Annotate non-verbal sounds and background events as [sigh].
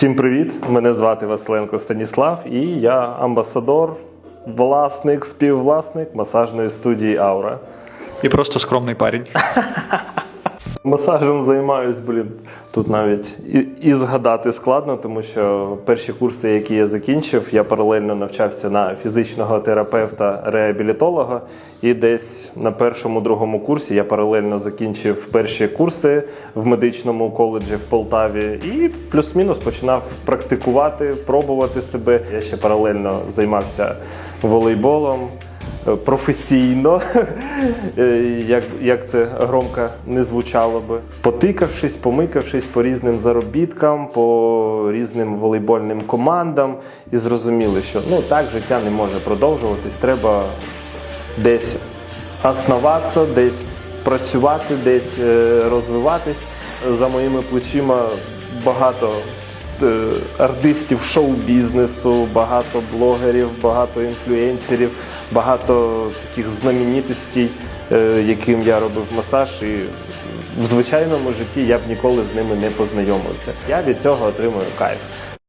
Всім привіт! Мене звати Василенко Станіслав і я амбасадор, власник, співвласник масажної студії Аура. І просто скромний парень. [laughs] Масажем займаюсь, блін. Тут навіть і, і згадати складно, тому що перші курси, які я закінчив, я паралельно навчався на фізичного терапевта реабілітолога. І десь на першому другому курсі я паралельно закінчив перші курси в медичному коледжі в Полтаві і плюс-мінус починав практикувати, пробувати себе. Я ще паралельно займався волейболом професійно, [laughs] е, як, як це громко не звучало би. Потикавшись, помикавшись по різним заробіткам, по різним волейбольним командам, і зрозуміли, що ну так життя не може продовжуватись. Треба десь основатися, десь працювати, десь е, розвиватись. За моїми плечима багато е, артистів шоу-бізнесу, багато блогерів, багато інфлюенсерів, багато таких знаменитостей, е, яким я робив масаж. І в звичайному житті я б ніколи з ними не познайомився. Я від цього отримую кайф.